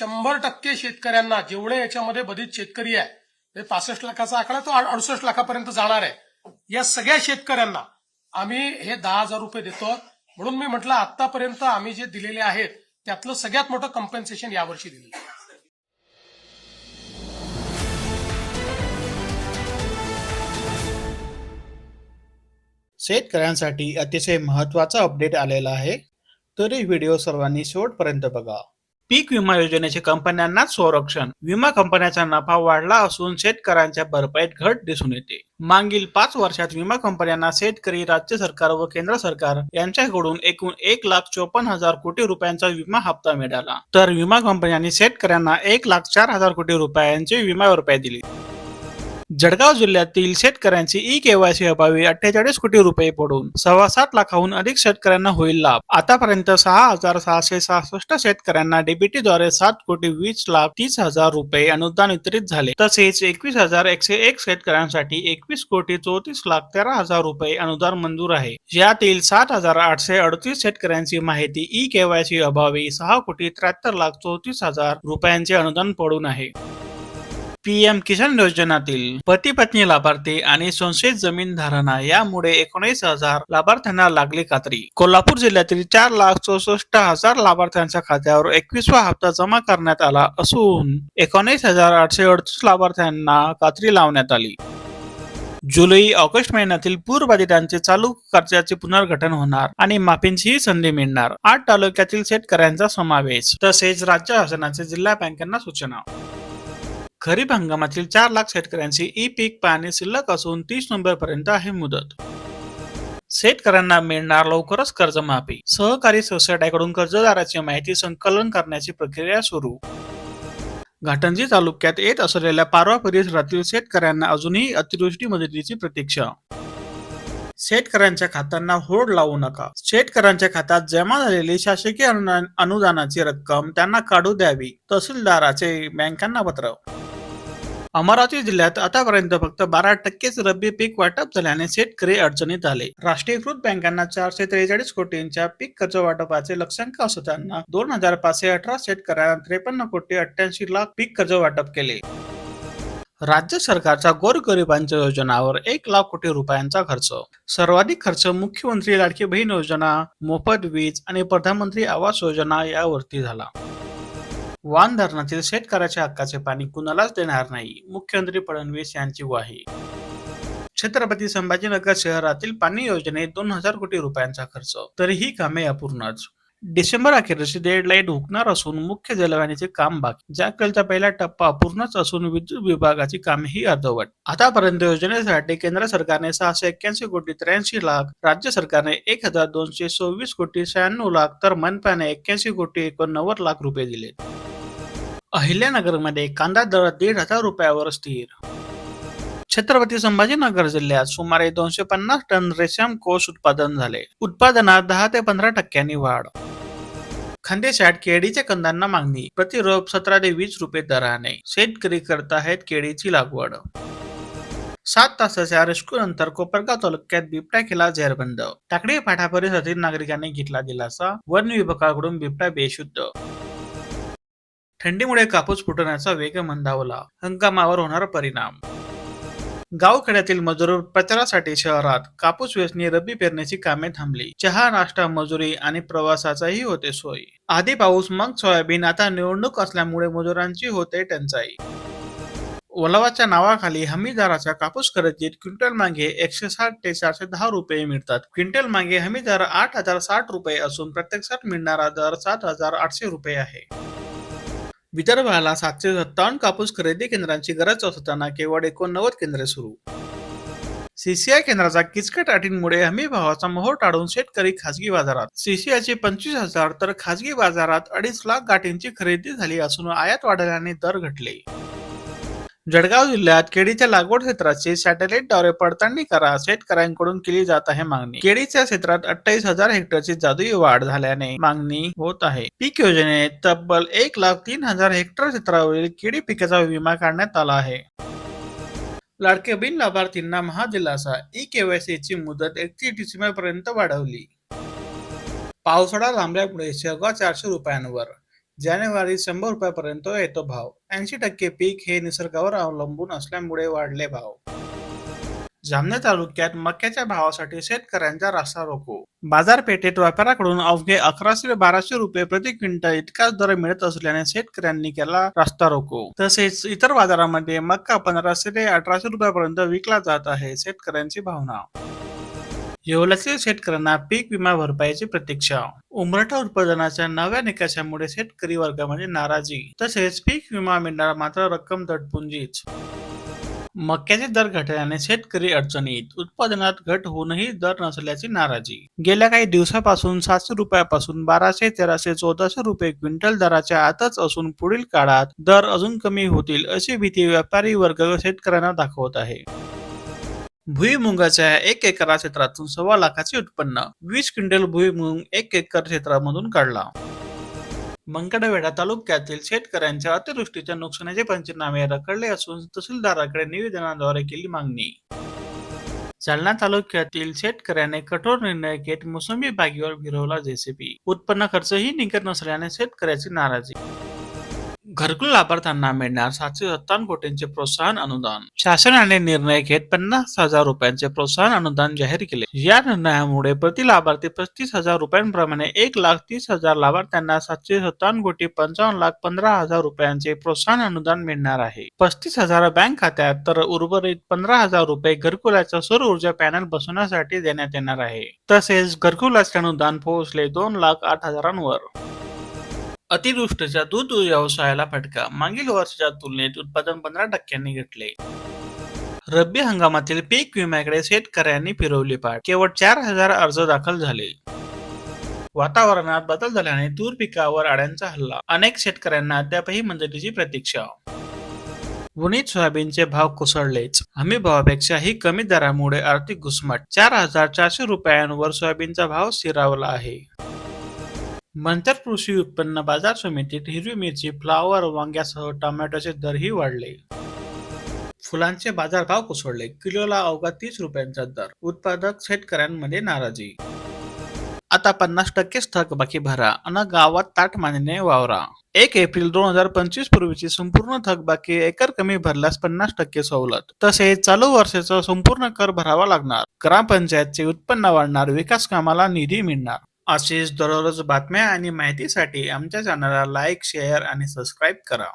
शंभर टक्के शेतकऱ्यांना जेवढे याच्यामध्ये बधित शेतकरी आहे म्हणजे पासष्ट लाखाचा आकडा तो अडुसष्ट लाखापर्यंत जाणार आहे. या सगळ्या शेतकऱ्यांना आम्ही हे दहा हजार रुपये देतो. म्हणून मी म्हटलं आतापर्यंत आम्ही जे दिलेले आहेत त्यातलं सगळ्यात मोठं कम्पेन्सेशन यावर्षी दिलं शेतकऱ्यांसाठी अतिशय महत्त्वाचा अपडेट आलेला आहे. तरी व्हिडिओ सर्वांनी शेवटपर्यंत बघा. पीक विमा योजनेचे कंपन्यांनाच संरक्षण. विमा कंपन्यांचा नफा वाढला असून शेतकऱ्यांच्या भरपाईत घट दिसून येते. मागील पाच वर्षात विमा कंपन्यांना शेतकरी राज्य सरकार व केंद्र सरकार यांच्याकडून एकूण एक लाख चोपन्न हजार कोटी रुपयांचा विमा हप्ता मिळाला. तर विमा कंपन्यांनी शेतकऱ्यांना एक लाख चार हजार कोटी रुपयांची विमा भरपाई दिली. जळगाव जिल्ह्यातील शेतकऱ्यांची ई केवायसी अभावी अठ्ठेचाळीस कोटी रुपये पडून सव्वा सात लाखाहून अधिक शेतकऱ्यांना होईल लाभ. आतापर्यंत सहा हजार सहाशे सहासष्ट शेतकऱ्यांना डीबीटी द्वारे सात कोटी वीस लाख तीस हजार रुपये अनुदान वितरित झाले. तसेच एकवीस हजार एकशे एक शेतकऱ्यांसाठी एकवीस कोटी चौतीस लाख तेरा हजार रुपये अनुदान मंजूर आहे. यातील सात हजार आठशे अडतीस शेतकऱ्यांची माहिती ई केवायसी अभावी सहा कोटी त्र्याहत्तर लाख चौतीस हजार रुपयांचे अनुदान पडून आहे. पीएम किसान योजनातील पती पत्नी लाभार्थी आणि संशयित जमीन धारणा यामुळे एकोणीस हजार लाभार्थ्यांना लागली खात्री. कोल्हापूर जिल्ह्यातील चार लाख चौसष्ट हजार लाभार्थ्यांच्या खात्यावर एकवीसवा हप्ता जमा करण्यात आला असून एकोणीस हजार आठशे अडतीस लाभार्थ्यांना खात्री लावण्यात आली. जुलै ऑगस्ट महिन्यातील पूरबाधितांचे चालू कर्जाचे पुनर्गठन होणार आणि माफींचीही संधी मिळणार. आठ तालुक्यातील शेतकऱ्यांचा समावेश तसेच राज्य शासनाचे जिल्हा बँकांना सूचना. खरीप हंगामातील चार लाख शेतकऱ्यांची ई पीक पाहणी शिल्लक असून तीस नोव्हेंबर पर्यंत आहे मुदत. शेतकऱ्यांना मिळणार लवकरच कर्जमाफी. सहकारी सोसायटीकडून कर्जदाराची माहिती संकलन करण्याची प्रक्रिया सुरू. घाटंजी तालुक्यात येत असलेल्या पारवा परिसरातील शेतकऱ्यांना अजूनही अतिवृष्टी मदतीची प्रतीक्षा. शेतकऱ्यांच्या खात्यांना होड लावू नका. शेतकऱ्यांच्या खात्यात जमा झालेली शासकीय अनुदानाची रक्कम त्यांना काढू द्यावी. तहसीलदाराचे बँकांना पत्र. अमरावती जिल्ह्यात आतापर्यंत फक्त बारा टक्केच रब्बी पीक वाटप झाल्याने शेतकरी अडचणीत आले. राष्ट्रीयकृत बँकांना चारशे त्रेचाळीस कोटींच्या पीक कर्ज वाटपाचे लक्ष्यांक असताना दोन हजार पाचशे अठरा शेतकऱ्यांना त्रेपन्न कोटी अठ्ठ्याऐंशी लाख पीक कर्ज वाटप केले. राज्य सरकारच्या गोरगरिबांच्या योजनावर एक लाख कोटी रुपयांचा खर्च. सर्वाधिक खर्च मुख्यमंत्री लाडकी बहीण योजना मोफत वीज आणि प्रधानमंत्री आवास योजना यावरती झाला. वान धरणातील शेतकऱ्याच्या हक्काचे पाणी कुणालाच देणार नाही मुख्यमंत्री फडणवीस यांची ग्वाही. छत्रपती संभाजीनगर शहरातील पाणी योजनेत दोन हजार कोटी रुपयांचा खर्च तरीही कामे अपूर्णच. डिसेंबर अखेरची डेडलाईन हुकणार असून मुख्य जलवाहिनीचे काम बाकी ज्याकलचा पहिला टप्पा अपूर्णच असून विद्युत विभागाची कामेही अर्धवट. आतापर्यंत योजनेसाठी केंद्र सरकारने सहाशे एक्क्याऐंशी कोटी त्र्याऐंशी लाख राज्य सरकारने एक हजार दोनशे सव्वीस कोटी शहाण्णव लाख तर मनपाने एक्क्याऐंशी कोटी एकोणनव्वद लाख रुपये दिले अहिल्यानगरमध्ये कांदा दर दीड हजार रुपयावर स्थिर. छत्रपती संभाजीनगर जिल्ह्यात सुमारे दोनशे पन्नास टन रेशम कोष उत्पादन झाले. उत्पादनात दहा ते पंधरा टक्क्यांनी वाढ. खानदेशात केळीच्या कंदांना मागणी. प्रतिरोप सतरा ते वीस रुपये दराने. शेतकरी करत आहेत केळीची लागवड. सात तासाच्या रेस्क्यू नंतर कोपरगाव तालुक्यात बिबट्या केला झेरबंद टाकडी फाटा परिसरातील नागरिकांनी घेतला दिलासा. वन विभागाकडून बिबट्या बेशुद्ध. थंडीमुळे कापूस फुटण्याचा वेग मंदावला. हंगामावर होणार परिणाम. गावखेड्यातील मजूर प्रचारासाठी शहरात कापूस वेचणी रब्बी पेरण्याची कामे थांबली. चहा नाश्ता मजुरी आणि प्रवासाचाही होते सोय. आधी पाऊस मग सोयाबीन आता निवडणूक असल्यामुळे मजुरांची होते टंचाई. ओलावाच्या नावाखाली हमीदाराच्या कापूस खरेदीत क्विंटल मागे एकशे साठ ते चारशे दहा रुपये मिळतात. क्विंटल मागे हमीदार आठ हजार साठ रुपये असून प्रत्यक्षात मिळणारा दर सात हजार आठशे रुपये आहे. विदर्भाला सातशे सत्तावन्न कापूस खरेदी केंद्रांची गरज असताना केवळ एकोणनव्वद केंद्रे सुरू. सीसीआय केंद्राचा किचकट अटींमुळे हमी भावाचा मोह टाळून शेतकरी खासगी बाजारात. सीसीआयचे पंचवीस हजार तर खासगी बाजारात अडीच लाख गाठींची खरेदी झाली असून आयात वाढल्याने दर घटले. जळगाव जिल्ह्यात केळीच्या लागवड क्षेत्राची सॅटेलाइटद्वारे पडताळणी करा. शेतकऱ्यांकडून केली जात आहे मागणी. केळीच्या क्षेत्रात अठ्ठावीस हजार हेक्टरची जादुई वाढ झाल्याने मागणी होत आहे. पीक योजनेत तब्बल एक लाख तीन हजार हेक्टर क्षेत्रावरील केळी पिकाचा विमा काढण्यात आला आहे. लाडके बिन लाभार्थींना महादिलासा ई केवायसी ची मुदत एकतीस डिसेंबर पर्यंत वाढवली. पावसाळा लांबल्यामुळे शेवगाव चारशे रुपयांवर जानेवारी शंभर रुपयापर्यंत येतो भाव. ऐंशी टक्के पीक हे निसर्गावर अवलंबून असल्यामुळे वाढले भाव. जामनेर तालुक्यात मक्याच्या भावासाठी शेतकऱ्यांचा रास्ता रोको. बाजारपेठेत व्यापाऱ्याकडून अवघे अकराशे ते बाराशे रुपये प्रति क्विंटल इतकाच दर मिळत असल्याने शेतकऱ्यांनी केला रास्ता रोको. तसेच इतर बाजारामध्ये मक्का पंधराशे ते अठराशे रुपयापर्यंत विकला जात आहे शेतकऱ्यांची भावना. येवल्यातील शेतकऱ्यांना पीक विमा भरपाईची प्रतीक्षा. उमरठा उत्पादनाच्या नव्या निकषामुळे शेतकरी वर्गामध्ये नाराजी तसेच पीक विमा मिळणार मात्र रक्कम दटपुंजीच मक्याचे दर घटल्याने शेतकरी अडचणीत उत्पादनात घट होऊनही दर नसल्याची नाराजी. गेल्या काही दिवसापासून सातशे रुपयापासून बाराशे तेराशे चौदाशे रुपये क्विंटल दराच्या आतच असून पुढील काळात दर अजून कमी होतील अशी भीती व्यापारी वर्ग शेतकऱ्यांना दाखवत आहे. भुईमुगाच्या एक एकर क्षेत्रातून सव्वा लाखाचे उत्पन्न. वीस क्विंटल भुईमुग एक एकर क्षेत्रामधून काढला. मंगळवेढा तालुक्यातील शेतकऱ्यांच्या अतिवृष्टीच्या नुकसानाचे पंचनामे रखडले असून तहसीलदाराकडे निवेदनाद्वारे केली मागणी. जालना तालुक्यातील शेतकऱ्याने कठोर निर्णय घेत मोसंबी बागेवर फिरवला जेसीबी. उत्पन्न खर्चही निघत नसल्याने शेतकऱ्याची नाराजी घरकुल लाभार्थ्यांना मिळणार सातशे सत्तावन्न कोटींचे प्रोत्साहन अनुदान. शासनाने निर्णय घेत पन्नास हजार रुपयांचे प्रोत्साहन अनुदान जाहीर केले. या निर्णयामुळे प्रति लाभार्थी पस्तीस हजार रुपयांप्रमाणे एक लाख तीस हजार लाभार्थ्यांना सातशे सत्तावन्न कोटी पंचावन्न लाख पंधरा हजार रुपयांचे प्रोत्साहन अनुदान मिळणार आहे. पस्तीस हजार बँक खात्यात तर उर्वरित पंधरा हजार रुपये घरकुलाच्या सौर ऊर्जा पॅनल बसवण्यासाठी देण्यात येणार आहे. तसेच घरकुलाचे अनुदान पोहोचले दोन लाख आठ हजारांवर. अतिदृष्टीच्या दूध व्यवसायाला फटका. मागील वर्षाच्या तुलनेत उत्पादन पंधरा टक्क्यांनी घटले. रब्बी हंगामातील पीक विम्याकडे शेतकऱ्यांनी फिरवली पाठ. केवळ चार हजार अर्ज दाखल झाले. वातावरणात बदल झाल्याने तूर पिकावर आड्यांचा हल्ला. अनेक शेतकऱ्यांना अद्यापही मंजुरीची प्रतीक्षा. उन्नीत सोयाबीनचे भाव कोसळलेच. हमी भावापेक्षाही कमी दरामुळे आर्थिक घुसमट. चार हजार चारशे रुपयांवर सोयाबीनचा भाव स्थिरावला आहे. मंतर कृषी उत्पन्न बाजार समितीत हिरवी मिरची फ्लावर वांग्यासह टोमॅटोचे दरही वाढले. फुलांचे बाजारभाव कोसळले. किलोला अवघा तीस रुपयांचा दर. उत्पादक शेतकऱ्यांमध्ये नाराजी. आता पन्नास टक्के थकबाकी भरा. अन गावात ताट मानेने वावरा. एक एप्रिल दोन हजार पंचवीस पूर्वीची संपूर्ण थकबाकी एकर कमी भरल्यास पन्नास टक्के सवलत. तसेच चालू वर्षाचा संपूर्ण कर भरावा लागणार. ग्रामपंचायतचे उत्पन्न वाढणार. विकास कामाला निधी मिळणार. असेच दररोज बातम्या आणि माहितीसाठी आमच्या चॅनलला लाईक शेअर आणि सबस्क्राईब करा.